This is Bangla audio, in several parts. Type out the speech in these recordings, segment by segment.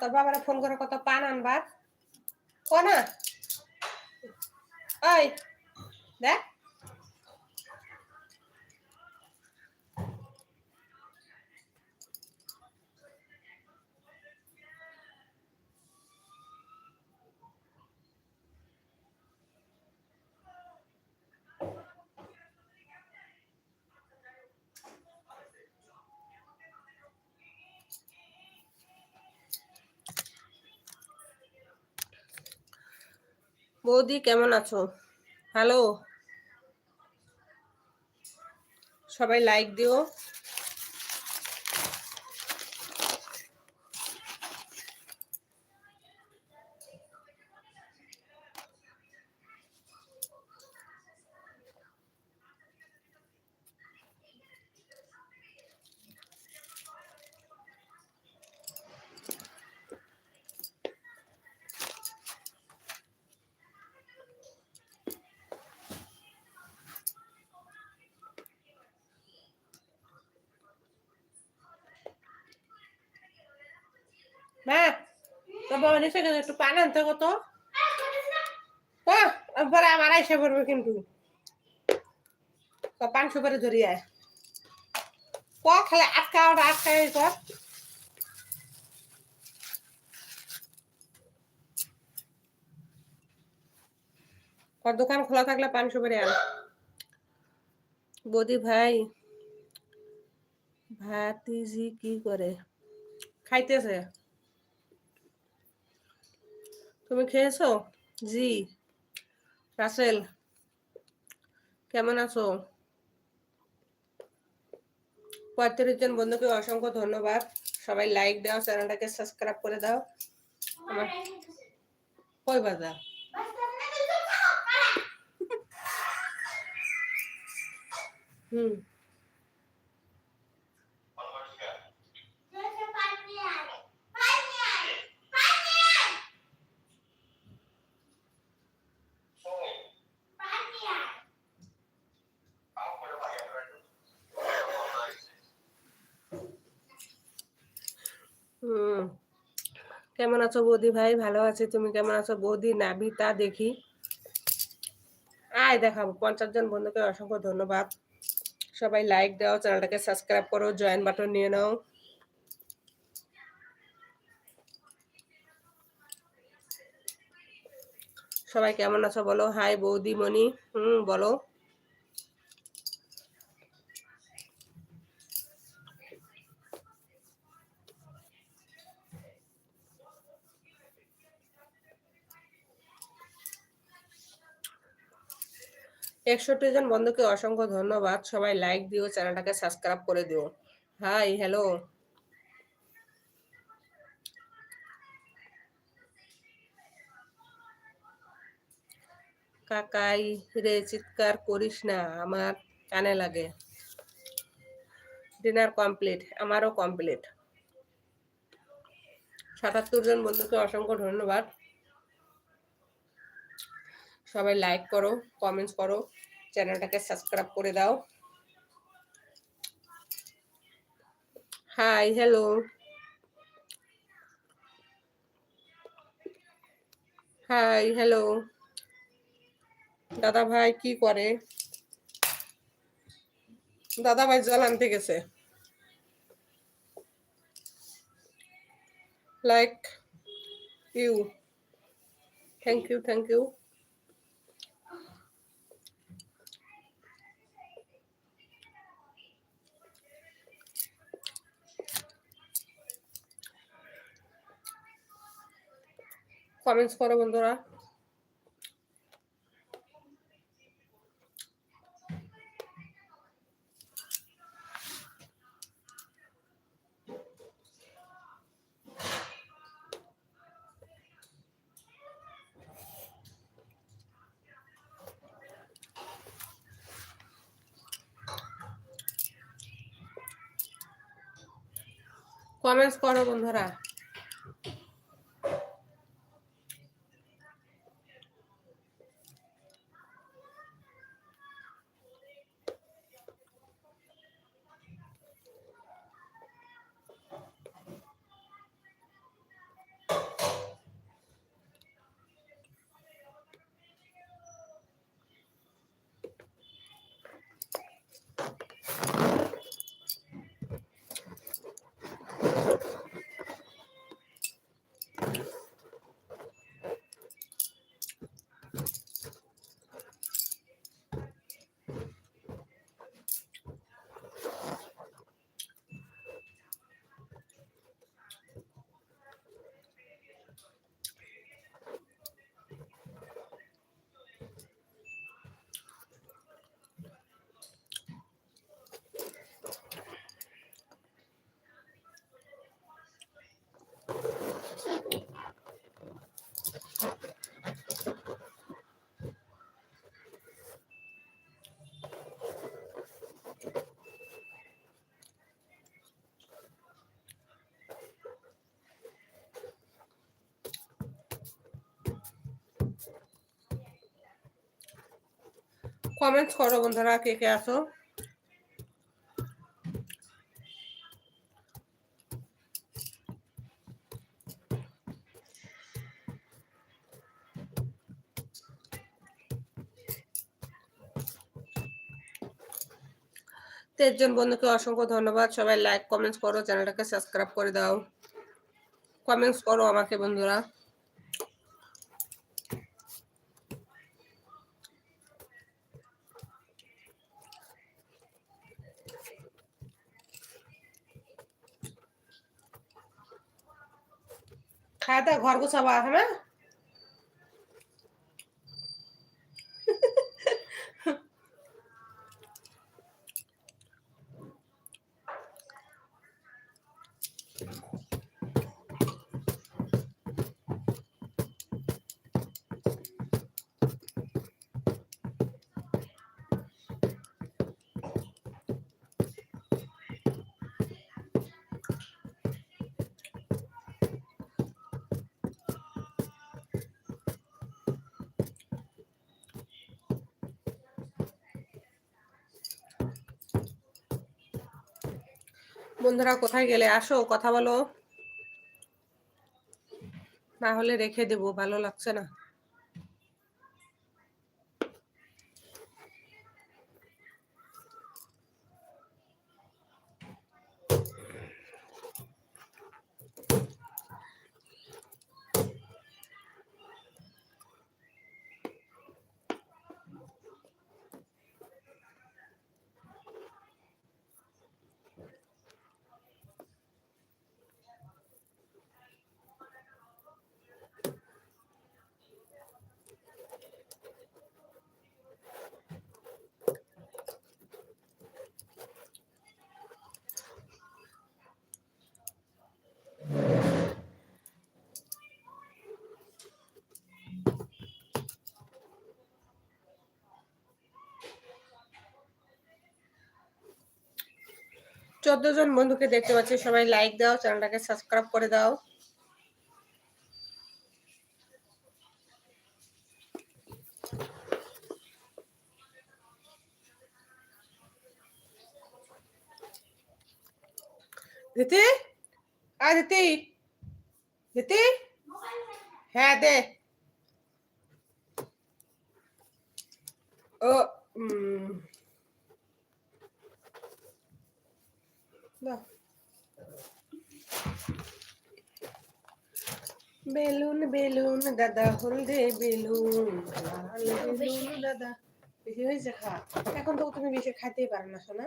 তোর বাবারা ফোন করে কত পান আনবার? ক না ওই দেখ বৌদি কেমন আছো? হ্যালো সবাই লাইক দিও মা গেছে একটু পান আনতে কত পরে আমার পড়বে কিন্তু। পান সুপারি ধরি আয়। ক আটকা ওটা, আটকা দোকান খোলা থাকলে পান সুপারি আন। বৌদি ভাই, ভাতিজি কি করে? খাইতেছে। তুমি খেয়েছো? জি। রাসেল, কেমন আছো? পঁয়ত্রিশ জন বন্ধুকে অসংখ্য ধন্যবাদ। সবাই লাইক দাও, চ্যানেলটাকে সাবস্ক্রাইব করে দাও। আমার কই বাজা? হুম হুম। কেমন আছো বৌদি ভাই? ভালো আছি, তুমি কেমন আছো? বৌদি নাবিতা দেখি। আয় দেখাবো, পঞ্চাশ জন বন্ধুকে অসংখ্য ধন্যবাদ। সবাই লাইক দাও, চ্যানেলটাকে সাবস্ক্রাইব করো জয়েন বাটন নিয়ে নাও। সবাই কেমন আছো বলো? হাই বৌদি মনি হুম বলো। একষট্টি জন বন্ধুকে অসংখ্য ধন্যবাদ। সবাই লাইক দিও, চ্যানেলটাকে সাবস্ক্রাইব করে দিও। হাই হ্যালো কাকাই রে, চিৎকার করিস না, আমার কানে লাগে। ডিনার কমপ্লিট আমারও কমপ্লিট সাতাত্তর জন বন্ধুকে অসংখ্য ধন্যবাদ। সবাই লাইক করো কমেন্টস করো চ্যানেলটাকে সাবস্ক্রাইব করে দাও। হাই হ্যালো হাই হ্যালো দাদা ভাই কি করে? দাদা ভাই জল আনতে গেছে। Like you thank you thank you comments করো বন্ধুরা। কমেন্টস করো বন্ধুরা। কমেন্টস করো বন্ধুরা, কে কে আছো? তেরজন বন্ধুকে অসংখ্য ধন্যবাদ। সবাই লাইক কমেন্টস করো, চ্যানেলটাকে সাবস্ক্রাইব করে দাও। কমেন্টস করো আমাকে, বন্ধুরা। খাওয়া দাওয়া ঘর গোছাবা হ্যাঁ বন্ধুরা কোথায় গেলে? আসো কথা বলো। না হলে রেখে দেবো ভালো লাগছে না। চোদ্দ জন বন্ধুকে দেখতে পাচ্ছি। সবাই লাইক দাও, চ্যানেলটাকে সাবস্ক্রাইব করে দাও। দিতি আ দিতি দিতি হ্যাঁ দে ও উম দাও। বেলুন বেলুন দাদা হলদে বেলুন দাদা। বেশি হয়েছে খা। এখন তো তুমি বেশি খাইতেই পারো না শোনা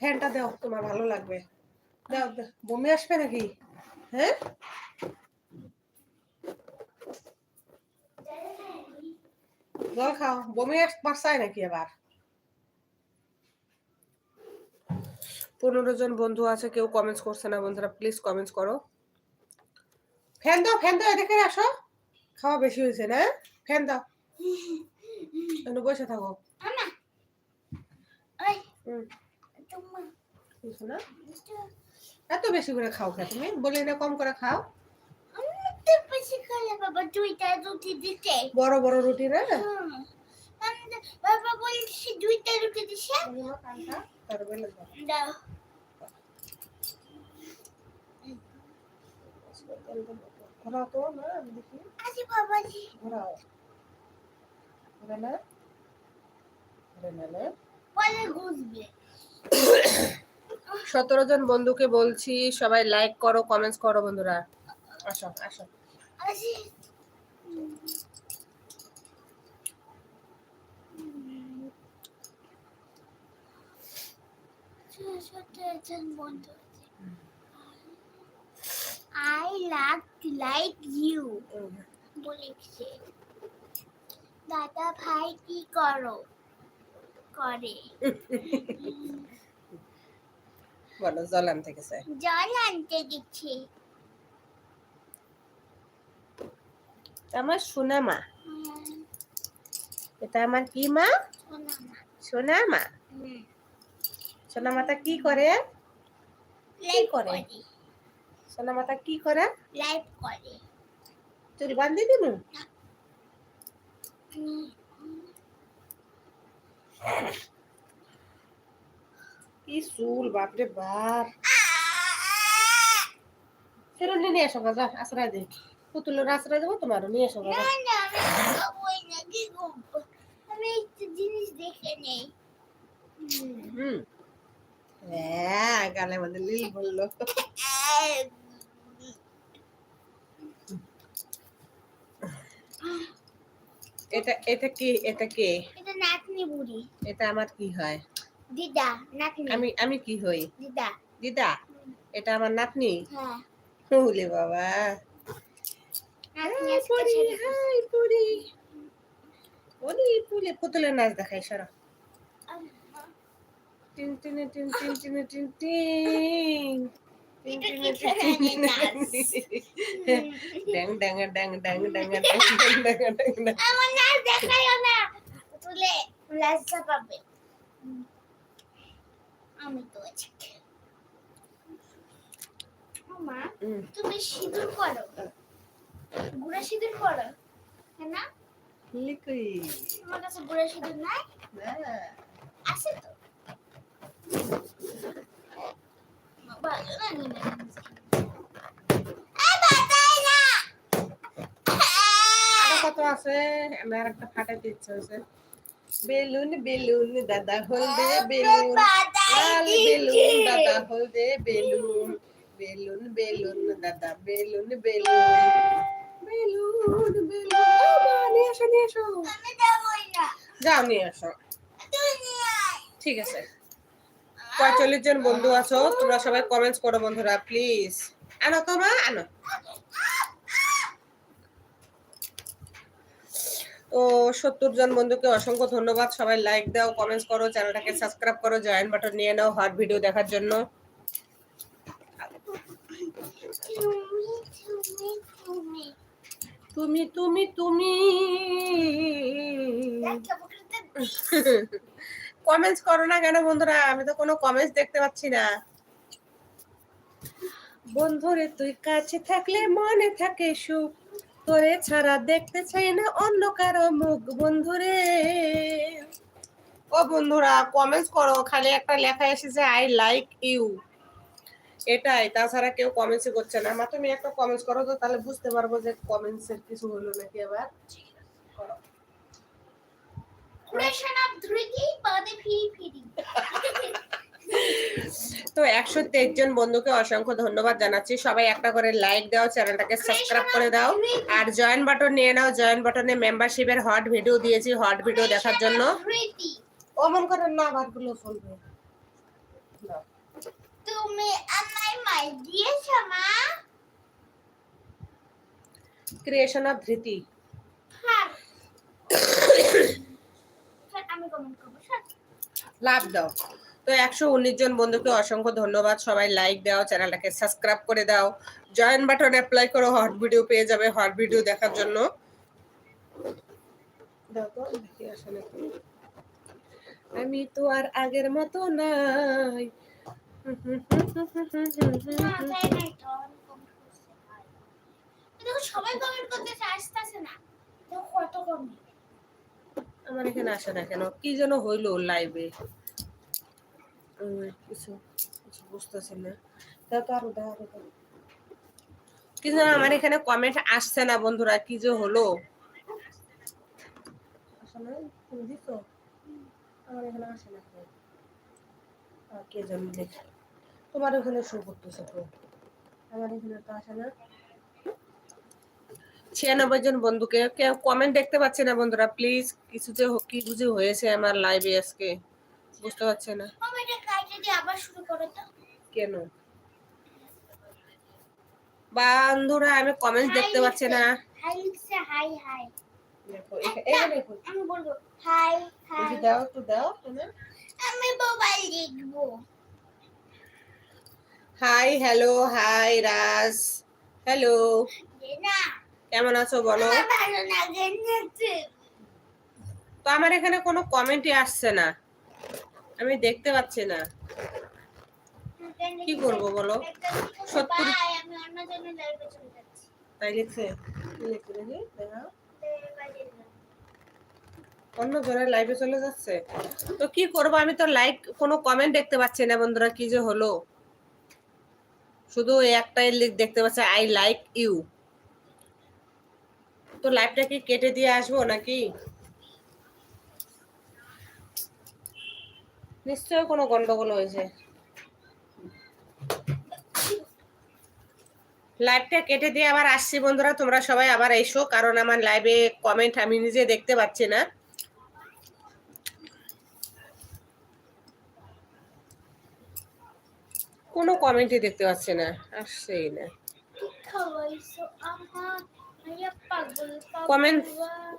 ফ্যানটা দাও, তোমার ভালো লাগবে। দাও। বমি আসবে নাকি? হ্যাঁ? জল খাও। বমি বাসায় নাকি আবার? পনেরো জন বন্ধু আছে, কেউ কমেন্টস করছে না বন্ধুরা প্লিজ কমেন্টস করো। ফ্যান দাও ফ্যান দাও এদিকে আসো। খাওয়া বেশি হয়েছে না ফ্যান দাও। এখানে বসে থাকো। এত বেশি করে খাও কে তুমি? বলি না কম করে খাও। বড় বড় রুটি না? বাবা বলছে দুইটা রুটি দিছে। দাও। দাও ঘোরাও তো না? আমি দেখি। ঘোরাও। ঘোরে না? ঘোরে না না? সতেরো জন বন্ধুকে বলছি সবাই লাইক করো কমেন্টস করো বন্ধুরা। আসো আসো। বন্ধু লাভ লাইক ইউ। বলেছে। দাদা ভাই কি করো? করে। বলো জল আনতে গেছে। জল আনতে গেছে। আমার সোনা মা উম, এটা আমার কি মা? সোনা মা সোনা মাতা কি করে? লাইভ করে? সোনা মাতা কি করে? লাইভ করে। চুরি বান্ধি উম, কি চুল বাপরে বাপ। ফেরত নিয়ে এসো গাজা আশ্রয় দে। পুতুলের আশ্রয় দেবো তোমারও নিয়ে এসো গাজা আমি একটা জিনিস দেখে নেই। হুম। হ্যাঁ গালের মধ্যে লিল বলল। এটা এটা কি এটা কে? এটা নাতনি বুড়ি। এটা আমার কি হয়? দিদা নাতনি। আমি আমি কি হই? দিদা। দিদা? এটা আমার নাতনি? হ্যাঁ। বাবা। পুরি হাই পুরি ওলি পুলি পুতুলের নাচ দেখাই সারা। টিন টিনে টিন টিন টিনে টিন টিন। তুলে আমি তুমি সিঁদুর করো সিঁদুর করো হ্যাঁ সিঁদুর নাই আছে তো কত আছে আমি একটা ফাটাইতে ইচ্ছে হয়েছে বেলুন বেলুন দাদা হলদে বেলুন। লাল বেলুন দাদা হলদে বেলুন। বেলুন বেলুন দাদা বেলুন বেলুন। Balloon balloon. নিয়ে এসো নিয়ে এসো যাও নিয়ে এসো ঠিক আছে। পঁয়তাল্লিশ জন বন্ধু আছো, তোমরা সবাই কমেন্টস করো বন্ধুরা প্লিজ আনো তো মা আনো। তো সত্তর জন বন্ধুকে অসংখ্য ধন্যবাদ, সবাই লাইক দাও কমেন্টস করো, চ্যানেলটাকে সাবস্ক্রাইব করো জয়েন বাটন নিয়ে নাও হট ভিডিও দেখার জন্য। তুমি তুমি তুমি কমেন্টস করো না কেন বন্ধুরা? আমি তো কোনো কমেন্টস দেখতে পাচ্ছি না। বন্ধুরে, তুই কাছে থাকলে মনে থাকে সুখ। তোরে ছাড়া দেখতে চাই না অন্য কারও মুখ, বন্ধুরে। ও বন্ধুরা কমেন্টস করো। খালি একটা লেখা এসেছে আই লাইক ইউ এটাই। তাছাড়া কেউ কমেন্টসই করছে না। মা তুমি একটা কমেন্টস করো তো, তাহলে বুঝতে পারব যে কমেন্টস এর কিছু হলো নাকি আবার করো। কুড়েশন অফ ধৃতি পদে ফিরি ফিরি তো একশো তেইশ জন বন্ধুকে অসংখ্য ধন্যবাদ জানাচ্ছি। সবাই একটা করে লাইক দাও চ্যানেলটাকে সাবস্ক্রাইব করে দাও। আর জয়েন বাটন নিয়ে নাও জয়েন বাটনে মেম্বারশিপের হট ভিডিও দিয়েছি হট ভিডিও দেখার জন্য। অমন করেন না আবারগুলো শুনবে তুমি আমায় মাই দিয়েছ মা। Creation of Dhriti. হ্যাঁ। আমি কমেন্ট করব লাভ দাও। তো একশো উনিশ জন বন্ধুকে অসংখ্য ধন্যবাদ। সবাই লাইক দাও চ্যানেলটাকে সাবস্ক্রাইব করে দাও। জয়েন বাটন অ্যাপ্লাই করো হট ভিডিও পেয়ে যাবে হট ভিডিও দেখার জন্য। আমি তো আর আগের মতো নাই। সবাই কমেন্ট করতে আসতেছে না। কত কমেন্ট আমার এখানে আসে না কেন? কি যেন হইল লাইভে কিছু কিছু বুঝতেছি না। আমার এখানে কমেন্ট আসছে না বন্ধুরা, কি যে হলো? তোমার এখানে শো করতেছে তো। আমার এখানে তো আসে না। ছিয়ানব্বই জন বন্ধুকে। কেউ কমেন্ট দেখতে পাচ্ছি না বন্ধুরা প্লিজ কিছু যে কি বুঝে হয়েছে আমার লাইভে আজকে বুঝতে পারছি না। কেন? বন্ধুরা আমি কমেন্ট দেখতে পাচ্ছি না। হাই লিখছে হাই হাই দেখো এখানে দেখো। আমি বলব হাই হাই দাও তো দাও শোনা। আমি মোবাইল লিখব hi hello hi Raj hello না কেমন আছো বলো? তো আমার এখানে কোনো কমেন্টই আসছে না। আমি দেখতে পাচ্ছি না। কি করব বলো? সত্তর আমি অন্য জনের লাইভে চলে যাচ্ছি। তাই লিখছে? অন্য জনের লাইভে চলে যাচ্ছে? তো কি করব? আমি তো লাইক কোনো কমেন্ট দেখতে পাচ্ছি না বন্ধুরা কি যে হলো? শুধু একটাই লিখ দেখতে পাচ্ছি আই লাইক ইউ তো লাইভটা কি কেটে দিয়ে আসব নাকি? নিশ্চয় কোনো গন্ডগোল হয়েছে। লাইভটা কেটে দিয়ে আবার আসছি বন্ধুরা, তোমরা সবাই আবার এসো, কারণ আমার লাইভে কমেন্ট আমি নিজে দেখতে পাচ্ছি না। কোনো কমেন্টই দেখতে পাচ্ছি না, আসছেই না। পাগল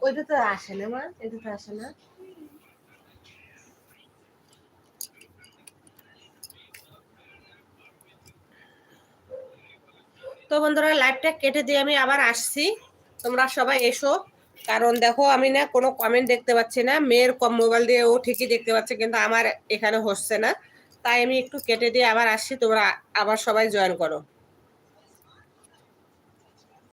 ওইটা তো আসে না মা? এটা তো আসে না? তো বন্ধুরা লাইভটা কেটে দিয়ে আমি আবার আসছি। তোমরা সবাই এসো। কারণ দেখো আমি না কোনো কমেন্ট দেখতে পাচ্ছি না। মেয়ের কম মোবাইল দিয়ে ও ঠিকই দেখতে পাচ্ছে কিন্তু আমার এখানে হচ্ছে না। তাই আমি একটু কেটে দিয়ে আবার আসছি। তোমরা আবার সবাই জয়েন করো।